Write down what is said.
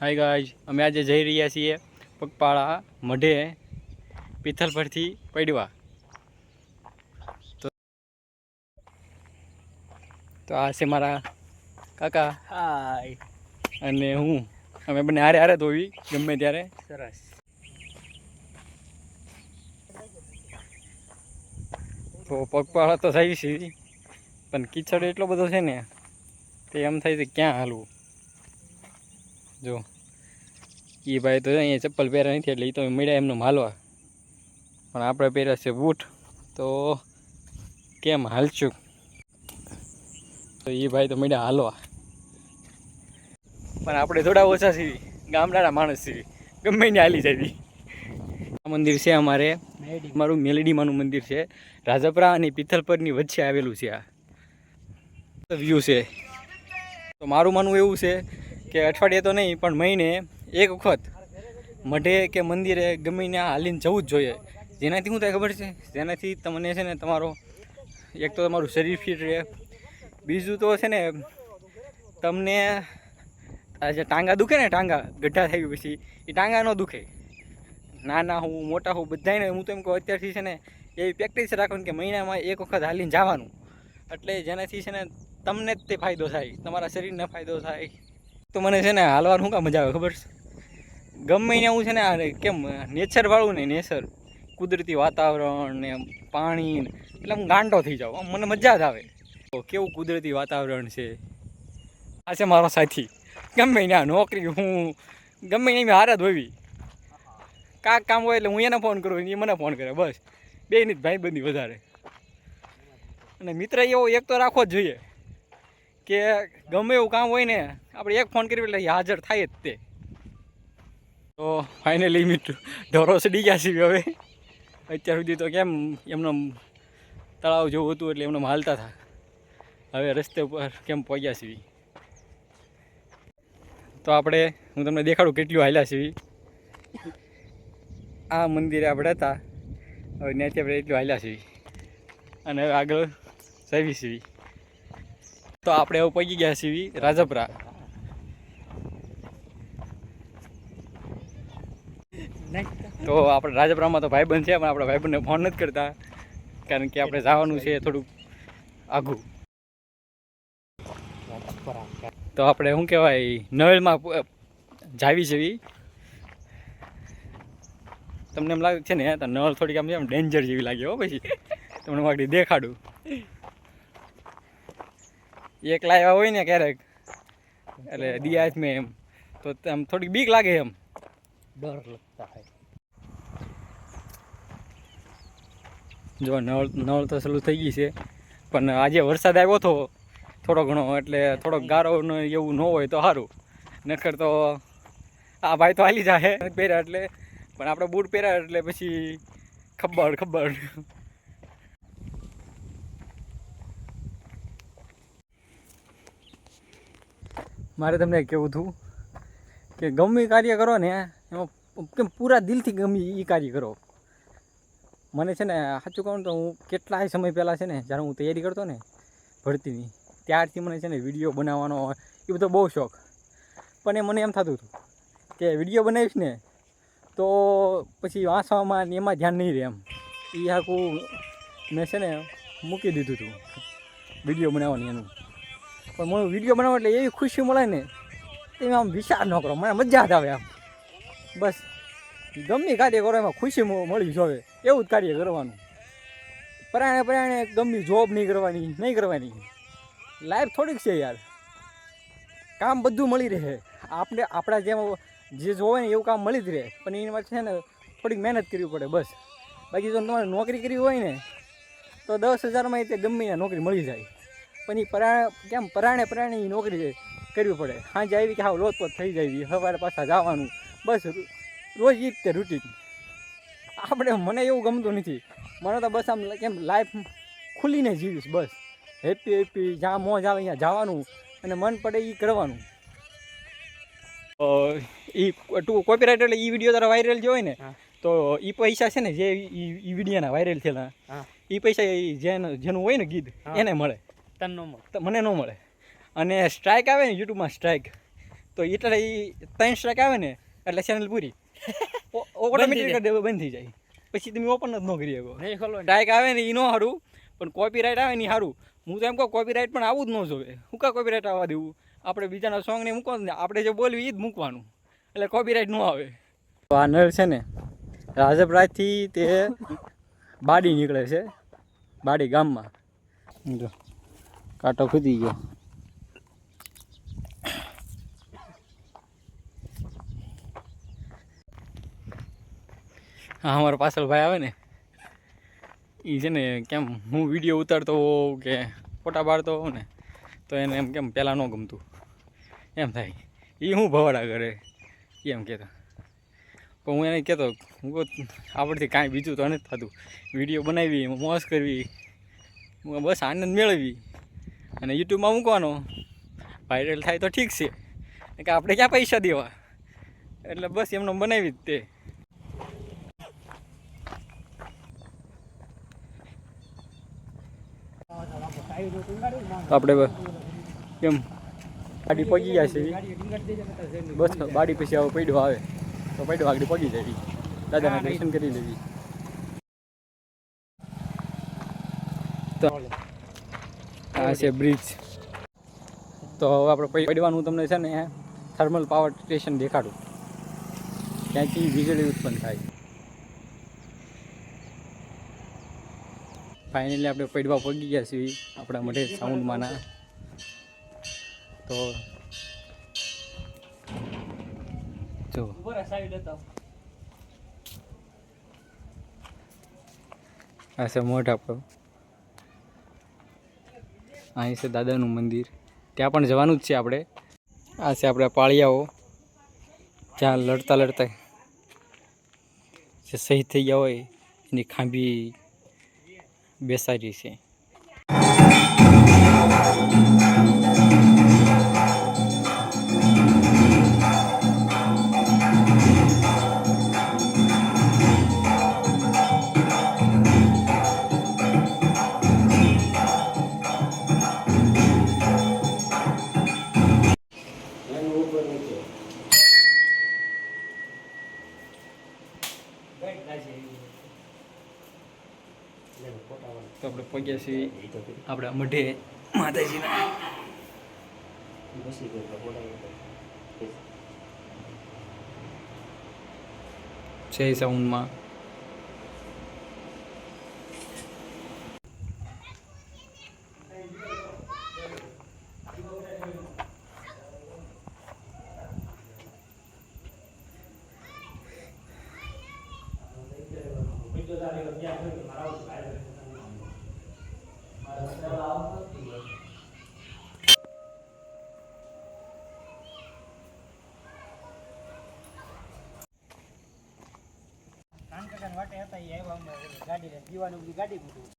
Hi guys અમે આજે જઈ રહ્યા છીએ પગપાળા મઢે પિથલ પરથી પડવા તો તો આ છે મારા કાકા. હાય અને હું. અમે બંને હારે હારે ધોવી ગમે ત્યારે. સરસ. તો પગપાળા તો થઈ છે પણ કિચડ એટલો બધો છે ને તે એમ થાય છે ક્યાં હાલવું? જો, એ ભાઈ તો અહીંયા ચપ્પલ પહેર્યા નથી એટલે એ તો મળ્યા એમનો હાલવા. પણ આપણે પહેર્યા છે બૂટ, તો કેમ હાલશું? તો એ ભાઈ તો મળ્યા હાલવા. પણ આપણે થોડા ઓછા છીએ, ગામડાના માણસ છીએ, ગમે ને હાલી આ મંદિર છે અમારે, મારું મેલડીમાનું મંદિર છે, રાજપરા અને પિથલપરની વચ્ચે આવેલું છે આ. વ્યૂ છે. તો મારું માનવું એવું છે કે અઠવાડિયે તો નહીં, પણ મહિને એક વખત મઢે કે મંદિરે ગમે ત્યાં હાલીને જવું જ જોઈએ. જેનાથી શું થાય ખબર છે? જેનાથી તમને છે ને તમારો, એક તો તમારું શરીર ફિટ રહે. બીજું તો છે ને, તમને જે ટાંગા દુખે ને, ટાંગા ગઢા થઈ પછી, એ ટાંગા ન દુખે. નાના હું, મોટા હું બધાને હું તો એમ કહું, અત્યારથી છે ને એવી પ્રેક્ટિસ રાખવાની કે મહિનામાં એક વખત હાલીને જવાનું. એટલે જેનાથી છે ને તમને જ તે ફાયદો થાય, તમારા શરીરને ફાયદો થાય. તો મને છે ને હાલવાનું શું કામ મજા આવે, ખબર છે? ગમે ને હું છે ને કેમ નેચરવાળું ને નેચર કુદરતી વાતાવરણ ને પાણી એટલે હું ગાંડો થઈ જાઉં મને મજા જ આવે. તો કેવું કુદરતી વાતાવરણ છે? આ છે મારો સાથી. ગમે આ નોકરી, હું, ગમે ને હારે ધોવી કાંક કામ હોય એટલે હું એને ફોન કરું એ મને ફોન કરે, બસ. બે ની ભાઈ બંધી વધારે. અને મિત્ર એવો એક તો રાખવો જ જોઈએ. કે ગમે એવું કામ હોય ને, આપણે એક ફોન કરી એટલે હાજર થાય જ તે. તો ફાઇનલી મિત્ર, ઢોરો સડી ગયા છીએ હવે. અત્યાર સુધી તો કેમ એમનો તળાવ જેવું હતું એટલે એમને હાલતા હતા. હવે રસ્તે ઉપર કેમ પહોંચ્યા છીએ. તો આપણે, હું તમને દેખાડું કેટલું હાલ્યા છીએ. આ મંદિરે આપણે હતા. હવે ત્યાંથી આપણે એટલું હાલ્યા છીએ. અને હવે આગળ જવી છીએ. તો આપણે હવે પગી ગયા છીએ રાજપરા. તો આપણે રાજપરામાં તો ભાઈબંધ છે, પણ આપણા ભાઈબંધને ફોન નથી કરતા, કારણ કે આપણે જવાનું છે થોડુંક આઘું તો આપણે શું કહેવાય નળમાં જાવી જેવી તમને એમ લાગે છે ને તો નળ થોડીક આમ છે ડેન્જર જેવી લાગે હો પછી. તમને વાગડી દેખાડું. એકલા એવા હોય ને ક્યારેક. એટલે દિયા મેં એમ. તો આમ થોડીક બીક લાગે એમ. ડર લગતા હોય. જો નળ નળ તો સલું થઈ ગઈ છે. પણ આજે વરસાદ આવ્યો હતો થોડો ઘણો એટલે થોડોક ગારો એવું ન હોય તો સારું નખર તો આ ભાઈ તો હાલી જાય પહેર્યા એટલે પણ આપણે બૂટ પહેર્યા એટલે પછી ખબર ખબર. મારે તમને કેવું હતું કે ગમે કાર્ય કરો ને, એમાં કેમ પૂરા દિલથી ગમે એ કાર્ય કરો. મને છે ને સાચું કહું તો હું કેટલાય સમય પહેલાં છે ને, જ્યારે હું તૈયારી કરતો ને ભરતીની, ત્યારથી મને છે ને વીડિયો બનાવવાનો એ બધો બહુ શોખ. પણ એ મને એમ થતું હતું કે વીડિયો બનાવીશ ને, તો પછી વાંચવામાં એમાં ધ્યાન નહીં રહે એમ. એ આખું મેં છે ને મૂકી દીધું હતું વીડિયો બનાવવાની એનું. પણ મને વીડિયો બનાવવા એટલે એવી ખુશી મળે ને તે આમ વિચાર ન કરો, મને મજા જ આવે આમ. બસ, ગમે કાર્ય કરો, એમાં ખુશી મળી જોવે એવું જ કાર્ય કરવાનું. પરાણે પરાણે ગમી જોબ નહીં કરવાની નહીં કરવાની. લાઈફ થોડીક છે યાર. કામ બધું મળી રહે. આપણે આપણા જેમ જે જોવે ને એવું કામ મળી જ રહે. પણ એની માટે છે ને થોડીક મહેનત કરવી પડે, બસ. બાકી જો તમારે નોકરી કરવી હોય ને, તો દસ હજારમાં તે ગમે ત્યાં નોકરી મળી જાય. પણ એ પરાણે કેમ પરાણે પરાણે એ નોકરી કરવી પડે. સાંજે આવી કે હા લોતપોત થઈ જાય સવારે પાછા જવાનું. બસ રોજ ઈ જ તે રૂટીન આપણે મને એવું ગમતું નથી. મને તો બસ આમ કેમ લાઈફ ખુલીને જીવીશ બસ. હેપી હેપી જ્યાં મોજ આવે ત્યાં જવાનું અને મન પડે એ કરવાનું. એ ટુ કોપીરાઇટ એટલે એ વીડિયો તારા વાયરલ જો હોય ને તો એ પૈસા છે ને જે એ વિડીયોના વાયરલ થયેલા. ઈ એ પૈસા ઈ જેનું જેનું હોય ને ગીત એને મળે. તન ન મળે. મને ન મળે. અને સ્ટ્રાઇક આવે ને યુટ્યુબમાં સ્ટ્રાઇક તો એટલે એ ત્રણ સ્ટ્રાઇક આવે ને એટલે ચેનલ પૂરી. ઓટોમેટિક બંધ થઈ જાય. પછી તમે ઓપન જ ન કરી શકો. સ્ટ્રાઇક આવે ને એ ન સારું પણ કોપીરાઇટ આવે ને એ સારું હું તો એમ કહું કોપીરાઇટ પણ આવું જ ન જોવે. હું કાં કોપીરાઇટ આવવા દેવું? આપણે બીજાના સોંગને મૂકવાનું ને આપણે જે બોલવી એ જ મૂકવાનું. એટલે કોપીરાઇટ ન આવે. તો આ નળ છે ને રાજપરાજથી તે બાડી નીકળે છે બાડી ગામમાં. જો. કાંટો ખૂદી ગયો હા અમારો પાછળ ભાઈ આવે ને એ છે ને કેમ હું વીડિયો ઉતારતો હોઉં કે ફોટા પાડતો હોઉં ને તો એને એમ કેમ પહેલાં ન ગમતું એમ થાય એ હું ભવાડા કરે એમ કહેતો પણ હું એને કહેતો હું આપણથી કાંઈ બીજું તો નથી થતું વીડિયો બનાવી મોજ કરવી બસ આનંદ મેળવી અને યુટ્યુબમાં મૂકવાનો. વાયરલ થાય તો ઠીક છે. કે આપણે ક્યાં પૈસા દેવા? એટલે બસ એમનો બનાવી જ તે. આપણે કેમ? ગાડી પગી ગયા છે. બસ બાડી પછી હવે પૈડો આવે. તો પૈડો આગળ પગી જાય. દાદાના દર્શન કરી લેવી. તો આ છે બ્રિજ તો હવે આપણે પડવાનું તમને છે ને થર્મલ પાવર સ્ટેશન દેખાડું. ત્યાંથી વીજળી ઉત્પન્ન થાય. ફાઇનલી આપણે પડવા પગી ગયા છીએ આપણા માટે સાઉન્ડમાંના તો જો. આ છે મોઢ આપણો. અહીં છે દાદાનું મંદિર. ત્યાં પણ જવાનું જ છે આપણે. આ છે આપણા પાળિયાઓ. જ્યાં લડતા લડતા જે શહીદ થઈ ગયા હોય, એની ખાંભી બેસાડી છે. આપણે પગ્યા છીએ આપણા મઢે માતાજીના. છે સાઉન્ડમાં. વાટે હતા એ આવ્યા ગાડી લઈને બધી ગાડી મૂકી